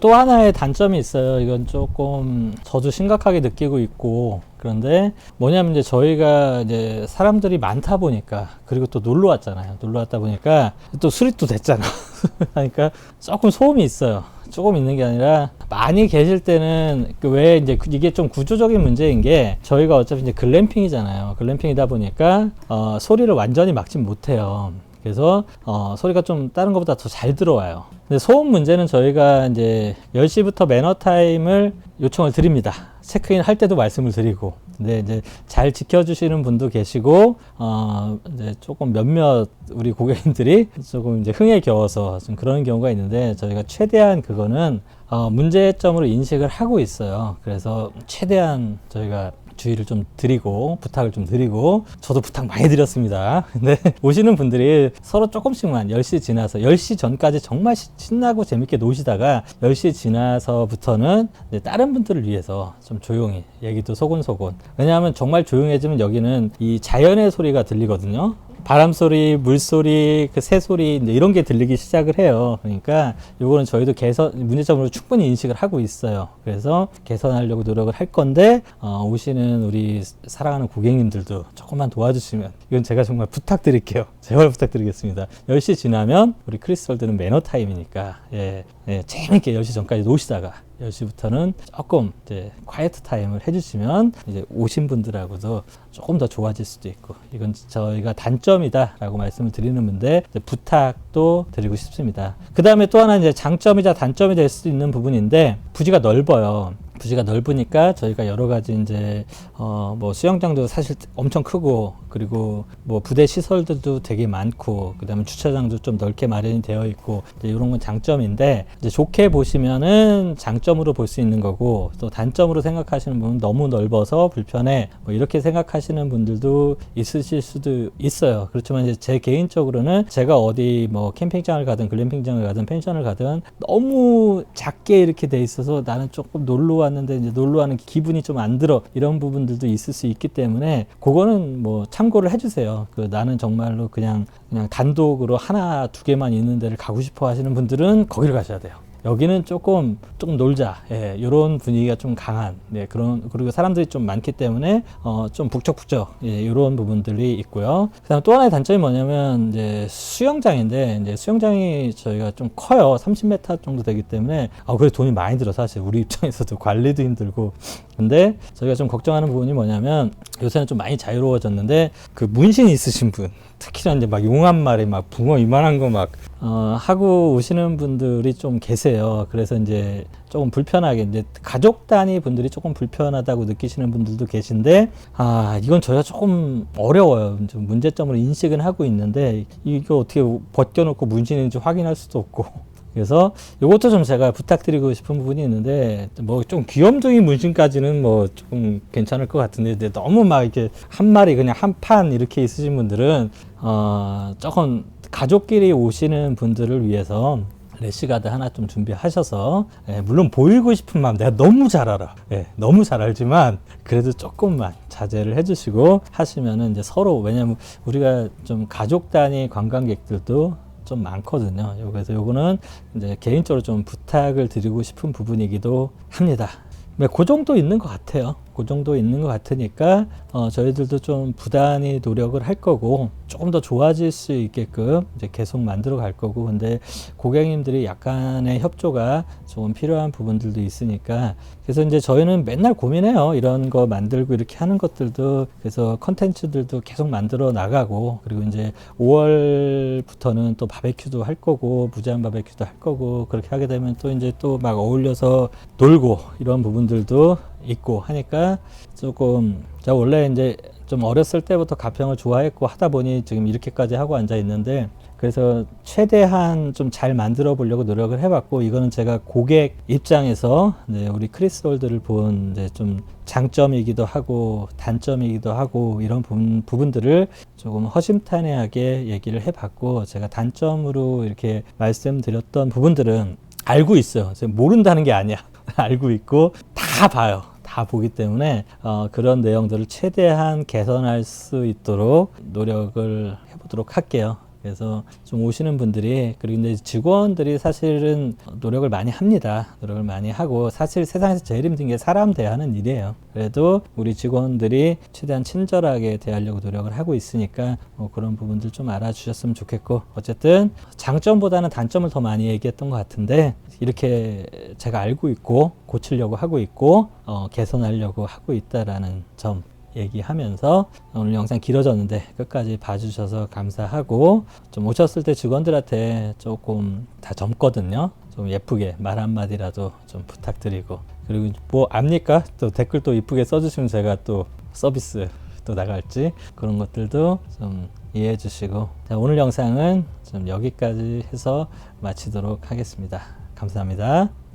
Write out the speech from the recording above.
또 하나의 단점이 있어요. 이건 조금 저도 심각하게 느끼고 있고 그런데 뭐냐면 이제 저희가 이제 사람들이 많다 보니까 그리고 또 놀러 왔잖아요. 놀러 왔다 보니까 또 수립도 됐잖아. 그러니까 조금 소음이 있어요. 조금 있는 게 아니라 많이 계실 때는 그왜 이제 그 이게 좀 구조적인 문제인 게 저희가 어차피 이제 글램핑이잖아요. 글램핑이다 보니까 어, 소리를 완전히 막진 못해요. 그래서 어, 소리가 좀 다른 것보다 더 잘 들어와요. 근데 소음 문제는 저희가 이제 10시부터 매너 타임을 요청을 드립니다. 체크인 할 때도 말씀을 드리고. 근데 이제 잘 지켜주시는 분도 계시고, 어, 이제 조금 몇몇 우리 고객님들이 조금 이제 흥에 겨워서 좀 그런 경우가 있는데 저희가 최대한 그거는 어, 문제점으로 인식을 하고 있어요. 그래서 최대한 저희가 주의를 좀 드리고 부탁을 좀 드리고 저도 부탁 많이 드렸습니다. 근데 오시는 분들이 서로 조금씩만 10시 지나서 10시 전까지 정말 시- 신나고 재밌게 노시다가 10시 지나서부터는 다른 분들을 위해서 좀 조용히 얘기도 소곤소곤 왜냐하면 정말 조용해지면 여기는 이 자연의 소리가 들리거든요. 바람 소리, 물 소리, 그 새 소리 이런 게 들리기 시작을 해요. 그러니까 요거는 저희도 개선 문제점으로 충분히 인식을 하고 있어요. 그래서 개선하려고 노력을 할 건데 어, 오시는 우리 사랑하는 고객님들도 조금만 도와주시면 이건 제가 정말 부탁드릴게요. 제발 부탁드리겠습니다. 10시 지나면 우리 크리스월드는 매너 타임이니까 예, 예, 재밌게 10시 전까지 노시다가 10시부터는 조금 이제 콰이트 타임을 해주시면 이제 오신 분들하고도 조금 더 좋아질 수도 있고 이건 저희가 단점이다라고 말씀을 드리는 건데 부탁도 드리고 싶습니다. 그 다음에 또 하나 이제 장점이자 단점이 될 수 있는 부분인데 부지가 넓어요. 부지가 넓으니까 저희가 여러 가지 이제 어 뭐 수영장도 사실 엄청 크고 그리고 뭐 부대 시설들도 되게 많고 그다음에 주차장도 좀 넓게 마련이 되어 있고 이제 이런 건 장점인데 이제 좋게 보시면은 장점으로 볼 수 있는 거고 또 단점으로 생각하시는 분은 너무 넓어서 불편해 뭐 이렇게 생각하시는 분들도 있으실 수도 있어요. 그렇지만 이제 제 개인적으로는 제가 어디 뭐 캠핑장을 가든 글램핑장을 가든 펜션을 가든 너무 작게 이렇게 돼 있어서 나는 조금 놀러 왔는데 이제 놀러 와는 기분이 좀 안 들어 이런 부분들도 있을 수 있기 때문에 그거는 뭐 참고를 해주세요. 그 나는 정말로 그냥 그냥 단독으로 하나 두 개만 있는 데를 가고 싶어 하시는 분들은 거기를 가셔야 돼요. 여기는 조금 조금 놀자 예, 이런 분위기가 좀 강한 네, 그런 그리고 사람들이 좀 많기 때문에 어, 좀 북적북적 예, 이런 부분들이 있고요. 그다음 또 하나의 단점이 뭐냐면 이제 수영장인데 이제 수영장이 저희가 좀 커요. 30m 정도 되기 때문에 아 그래 돈이 많이 들어 사실 우리 입장에서도 관리도 힘들고 근데 저희가 좀 걱정하는 부분이 뭐냐면 요새는 좀 많이 자유로워졌는데 그 문신 있으신 분 특히나 이제 막용한 마리 막 붕어 이만한 거 막 어, 하고 오시는 분들이 좀 계세요. 그래서 이제 조금 불편하게 이제 가족 단위 분들이 조금 불편하다고 느끼시는 분들도 계신데 아 이건 저희가 조금 어려워요. 좀 문제점으로 인식은 하고 있는데 이거 어떻게 벗겨놓고 문신인지 확인할 수도 없고 그래서 이것도 좀 제가 부탁드리고 싶은 부분이 있는데 뭐 좀 귀염둥이 문신까지는 뭐 조금 괜찮을 것 같은데 너무 막 이렇게 한 마리 그냥 한 판 이렇게 있으신 분들은 어 조금 가족끼리 오시는 분들을 위해서 래시가드 하나 좀 준비하셔서 예, 물론 보이고 싶은 마음 내가 너무 잘 알아 예, 너무 잘 알지만 그래도 조금만 자제를 해주시고 하시면은 이제 서로 왜냐면 우리가 좀 가족 단위 관광객들도 좀 많거든요. 요- 그래서 요거는 이제 개인적으로 좀 부탁을 드리고 싶은 부분이기도 합니다. 네, 그 정도 있는 것 같아요. 그 정도 있는 것 같으니까 어, 저희들도 좀 부단히 노력을 할 거고 조금 더 좋아질 수 있게끔 이제 계속 만들어 갈 거고 근데 고객님들이 약간의 협조가 조금 필요한 부분들도 있으니까 그래서 이제 저희는 맨날 고민해요. 이런 거 만들고 이렇게 하는 것들도 그래서 컨텐츠들도 계속 만들어 나가고 그리고 이제 5월부터는 또 바베큐도 할 거고 무제한 바베큐도 할 거고 그렇게 하게 되면 또 이제 또 막 어울려서 놀고 이런 부분들도 있고 하니까 조금 제가 원래 이제 좀 어렸을 때부터 가평을 좋아했고 하다 보니 지금 이렇게까지 하고 앉아 있는데 그래서 최대한 좀 잘 만들어 보려고 노력을 해봤고 이거는 제가 고객 입장에서 네, 우리 크리스월드를 본 이제 좀 장점이기도 하고 단점이기도 하고 이런 부분, 부분들을 조금 허심탄회하게 얘기를 해봤고 제가 단점으로 이렇게 말씀드렸던 부분들은 알고 있어요. 모른다는 게 아니야. 알고 있고 다 봐요. 다 보기 때문에 어, 그런 내용들을 최대한 개선할 수 있도록 노력을 해보도록 할게요. 그래서 좀 오시는 분들이 그리고 근데 직원들이 사실은 노력을 많이 합니다. 노력을 많이 하고 사실 세상에서 제일 힘든 게 사람 대하는 일이에요. 그래도 우리 직원들이 최대한 친절하게 대하려고 노력을 하고 있으니까 뭐 그런 부분들 좀 알아주셨으면 좋겠고 어쨌든 장점보다는 단점을 더 많이 얘기했던 것 같은데 이렇게 제가 알고 있고 고치려고 하고 있고 어, 개선하려고 하고 있다라는 점 얘기하면서 오늘 영상 길어졌는데 끝까지 봐주셔서 감사하고 좀 오셨을 때 직원들한테 조금 다 젊거든요. 좀 예쁘게 말 한마디라도 좀 부탁드리고 그리고 뭐 압니까? 또 댓글 또 이쁘게 써주시면 제가 또 서비스 또 나갈지 그런 것들도 좀 이해해 주시고 자, 오늘 영상은 좀 여기까지 해서 마치도록 하겠습니다. 감사합니다.